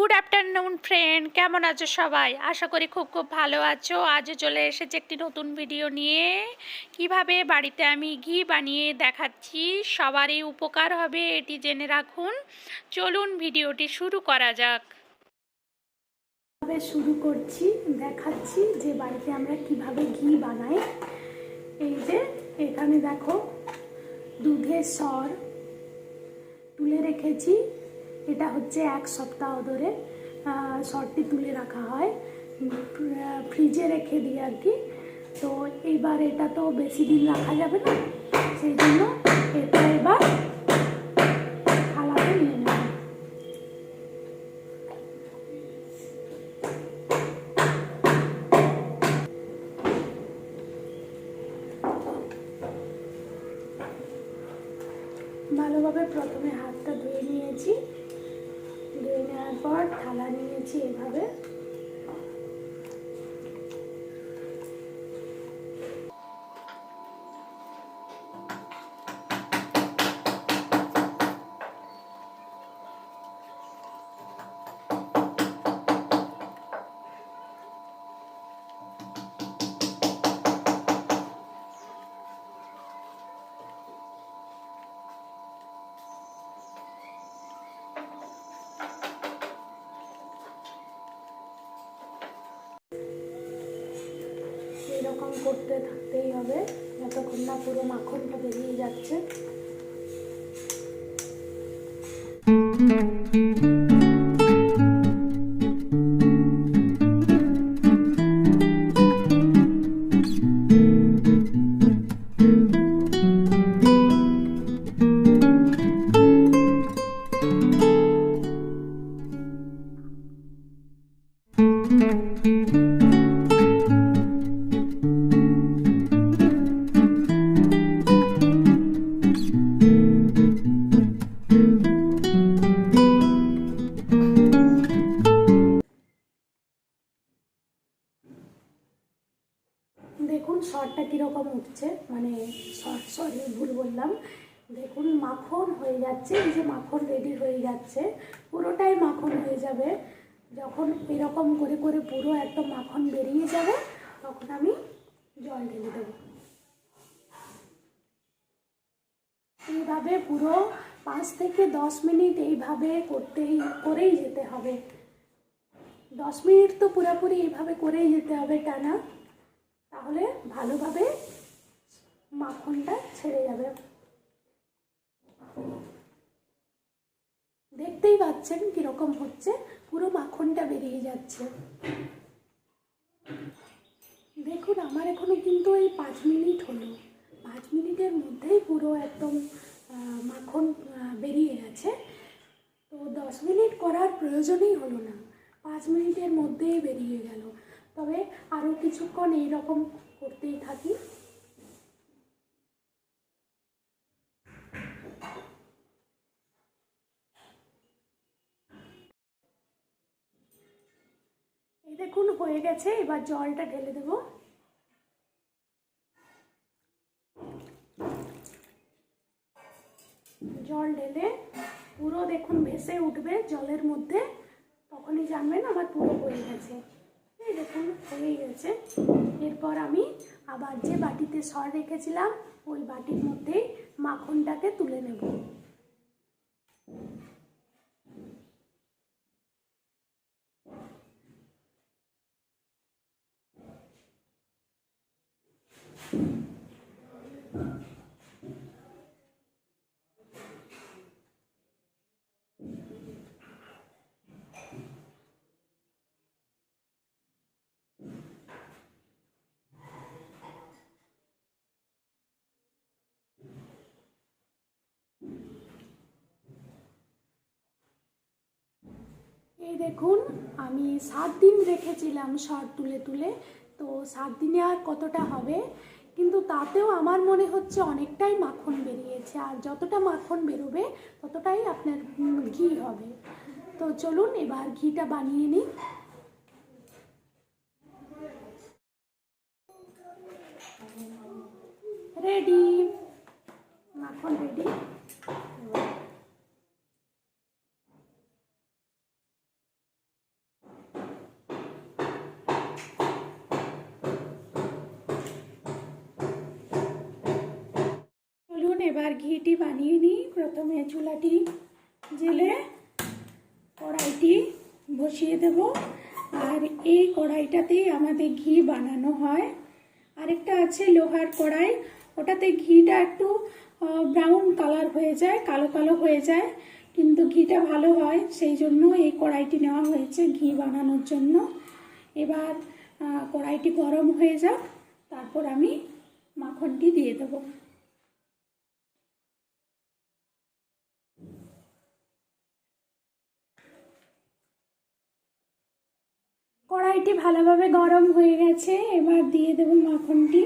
Good afternoon friend কেমন আছো সবাই? আশা করি খুব খুব ভালো আছো। আজও চলে এসেছে একটি নতুন ভিডিও নিয়ে। কীভাবে বাড়িতে আমি ঘি বানিয়ে দেখাচ্ছি, সবারই উপকার হবে এটি জেনে রাখুন। চলুন ভিডিওটি শুরু করা যাক। শুরু করছি, দেখাচ্ছি যে বাড়িতে আমরা কীভাবে ঘি বানাই। এই যে, এখানে দেখো, দুধের স্বর তুলে রেখেছি। এটা হচ্ছে এক সপ্তাহ ধরে সরটি তুলে রাখা হয় ফ্রিজে রেখে দিই আর কি। তো এবার এটা তো বেশি দিন রাখা যাবে না, সেই জন্য এটা এবার থালাতে নিয়ে নেব। ভালোভাবে প্রথমে হাতটা ধুয়ে নিয়েছি। ধুয়ে নেওয়ার পর থালা নিয়েছি এভাবে। করতে থাকতেই হবে। যতক্ষণ না পুরো মাখনটা বেরিয়ে যাচ্ছে। দেখুন শর্টটা কীরকম উঠছে মানে শর্ট সরি, ভুল বললাম। দেখুন মাখন হয়ে যাচ্ছে, এই যে মাখন রেডি হয়ে যাচ্ছে, পুরোটাই মাখন হয়ে যাবে। যখন এরকম করে করে পুরো একদম মাখন বেরিয়ে যাবে, তখন আমি জল ঢেলে দেবো। এইভাবে পুরো পাঁচ থেকে দশ মিনিট এইভাবে করতেই, করেই যেতে হবে। দশ মিনিট তো পুরোপুরি এইভাবে করেই যেতে হবে টানা। তাহলে ভালোভাবে মাখনটা ছেড়ে যাবে। দেখতেই পাচ্ছেন কীরকম হচ্ছে, পুরো মাখনটা বেরিয়ে যাচ্ছে। দেখুন, আমার এখনও কিন্তু এই পাঁচ মিনিট হলো। পাঁচ মিনিটের মধ্যেই পুরো একদম মাখন বেরিয়ে গেছে। তো দশ মিনিট করার প্রয়োজনই হলো না। পাঁচ মিনিটের মধ্যেই বেরিয়ে গেল। তবে আরও কিছুক্ষণ এইরকম করতেই থাকি। এই দেখুন, হয়ে গেছে। এবার জলটা ঢেলে দেবো। জল ঢেলে পুরো দেখুন, ভেসে উঠবে জলের মধ্যে। তখনই জানবেন আমার পুরো হয়ে গেছে। দেখুন, হয়ে গেছে। এরপর আমি আবার যে বাটিতে সর রেখেছিলাম, ওই বাটির মধ্যেই মাখনটাকে তুলে নেব। দেখুন, আমি সাত দিন রেখেছিলাম সর তুলে তুলে, তো সাত দিনে আর কতটা হবে? কিন্তু তাতেও আমার মনে হচ্ছে অনেকটাই মাখন বেরিয়েছে, আর যতটা মাখন বেরোবে, ততটাই আপনার ঘি হবে। তো চলুন, এবার ঘিটা বানিয়ে নিই। রেডি মাখন রেডি এবার ঘিটি বানিয়ে নিই। প্রথমে চুলাটি জেলে কড়াইটি বসিয়ে দেব। আর এই কড়াইটাতেই আমাদের ঘি বানানো হয়। আরেকটা আছে লোহার কড়াই। ওটাতে ঘিটা একটু ব্রাউন কালার হয়ে যায়, কালো কালো হয়ে যায়। কিন্তু ঘিটা ভালো হয়, সেই জন্য এই কড়াইটি নেওয়া হয়েছে ঘি বানানোর জন্য। এবার কড়াইটি গরম হয়ে যাক। তারপর আমি মাখনটি দিয়ে দেবো। কড়াইটি ভালোভাবে গরম হয়ে গেছে এবার দিয়ে দেবো মাখনটি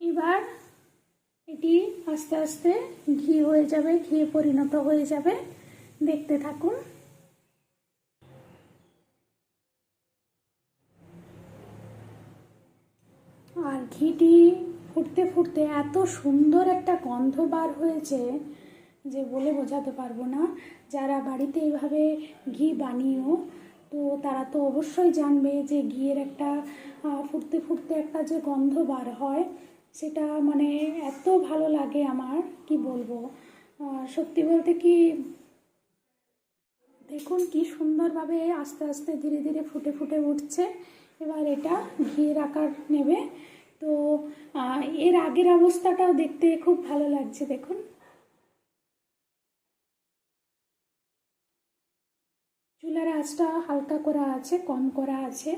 এবার এটি আস্তে আস্তে ঘি হয়ে যাবে ঘি পরিণত হয়ে যাবে। দেখতে থাকুন। আর ঘিটি ফুটতে ফুটতে এত সুন্দর একটা গন্ধ বার হয়েছে যে বলে বোঝাতে পারব না। যারা বাড়িতে এইভাবে ঘি বানিয়েও তো তারা তো অবশ্যই জানবে যে ঘিয়ের একটা ফুটতে ফুটতে একটা যে গন্ধ বার হয় সেটা মানে এত ভালো লাগে আমার, কি বলব? সত্যি বলতে কি, দেখুন কি সুন্দরভাবে আস্তে আস্তে ধীরে ধীরে ফুটে ফুটে উঠছে। এবার এটা ঘিয়ের আকার নেবে। তো এর আগের অবস্থাটাও দেখতে খুব ভালো লাগছে, দেখুন। চুলার আঁচটা হালকা করা আছে, কম করা আছে।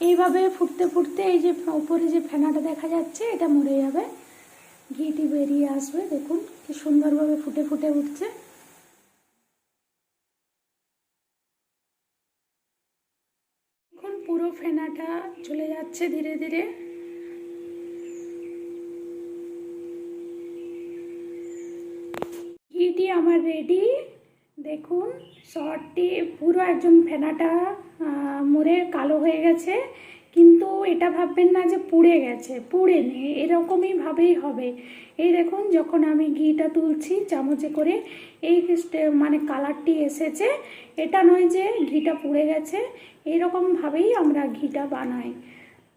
এইভাবে ফুটতে ফুটতে এই যে উপরে যে ফেনাটা দেখা যাচ্ছে, এটা মরে যাবে। ঘিটি বেরিয়ে আসবে, দেখুন কি সুন্দরভাবে ফুটে ফুটে উঠছে। এখন পুরো ফেনাটা চলে যাচ্ছে ধীরে ধীরে। ঘিটি আমার রেডি দেখুন শর্টটি পুরো একদম ফেনাটা মরে কালো হয়ে গেছে। কিন্তু এটা ভাববেন না যে পুড়ে গেছে, পুড়ে নেই এরকমই ভাবেই হবে। এই দেখুন, যখন আমি ঘিটা তুলছি চামচে করে, এই মানে কালারটি এসেছে। এটা নয় যে ঘিটা পুড়ে গেছে এরকমভাবেই আমরা ঘিটা বানাই।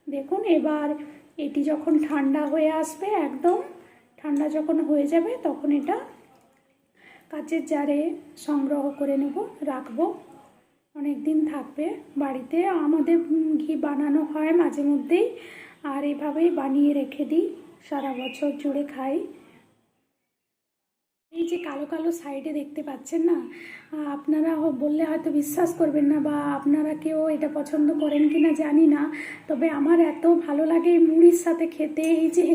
দেখুন, এবার এটি যখন ঠান্ডা হয়ে আসবে, একদম ঠান্ডা যখন হয়ে যাবে, তখন এটা কাচের জারে সংগ্রহ করে নেব, রাখব। অনেক দিন থাকবে বাড়িতে। আমাদের ঘি বানানো হয় মাঝে মধ্যেই। আর এভাবেই বানিয়ে রেখে দিই, সারা বছর জুড়ে খাই। এই যে কালো কালো সাইডে দেখতে পাচ্ছেন না? আপনারা বললে হয়তো বিশ্বাস করবেন না বা আপনারা কেউ এটা পছন্দ করেন কি না জানি না। তবে আমার এত ভালো লাগে এই মুড়ির সাথে খেতে। এই যে,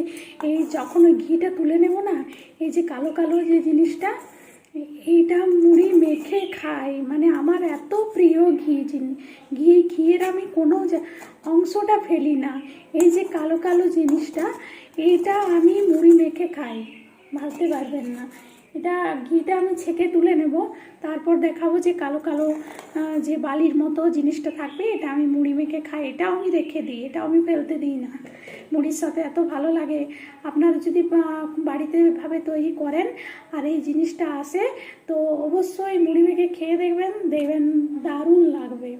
এই যখন ওই ঘিটা তুলে নেব না, এই যে কালো কালো যে জিনিসটা এইটা মুড়ি মেখে খাই। মানে আমার এত প্রিয় ঘি জিনিস ঘি, ঘিয়ের আমি কোনো অংশটা ফেলি না। এই যে কালো কালো জিনিসটা, এইটা আমি মুড়ি মেখে খাই। ভাবতে পারবেন না। এটা ঘিটা আমি ছেঁকে তুলে নেব। তারপর দেখাবো যে কালো কালো যে বালির মতো জিনিসটা থাকবে, এটা আমি মুড়ি মেখে খাই। এটাও আমি রেখে দিই, এটাও আমি ফেলতে দিই না। মুড়ির সাথে এত ভালো লাগে। আপনারা যদি বাড়িতে ভাবে তৈরি করেন আর এই জিনিসটা আসে, তো অবশ্যই মুড়ি মেখে খেয়ে দেখবেন দেখবেন দারুণ লাগবে।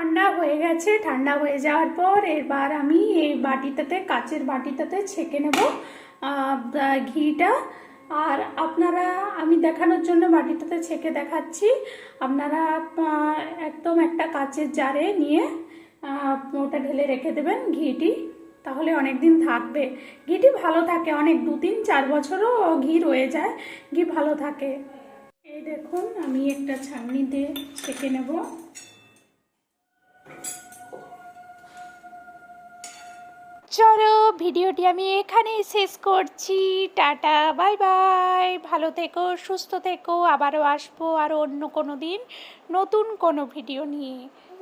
ঠান্ডা হয়ে গেছে, ঠান্ডা হয়ে যাওয়ার পর এবার আমি এই বাটিটাতে, কাচের বাটিটাতে ছেঁকে নেব ঘিটা। আর আপনারা, আমি দেখানোর জন্য বাটিটাতে ছেঁকে দেখাচ্ছি। আপনারা একদম একটা কাচের জারে নিয়ে ওটা ঢেলে রেখে দেবেন ঘিটি। তাহলে অনেক দিন থাকবে। ঘিটি ভালো থাকে, অনেক দু তিন চার বছরও ঘি রয়ে যায়, ঘি ভালো থাকে। এই দেখুন, আমি একটা ছাঁকনি দিয়ে ছেঁকে নেব। ভিডিওটি আমি এখানেই শেষ করছি। Tata, bye bye. ভালো থেকো, সুস্থ থেকো। আবারও আসব আর অন্য কোনো দিন নতুন কোনো ভিডিও নিয়ে।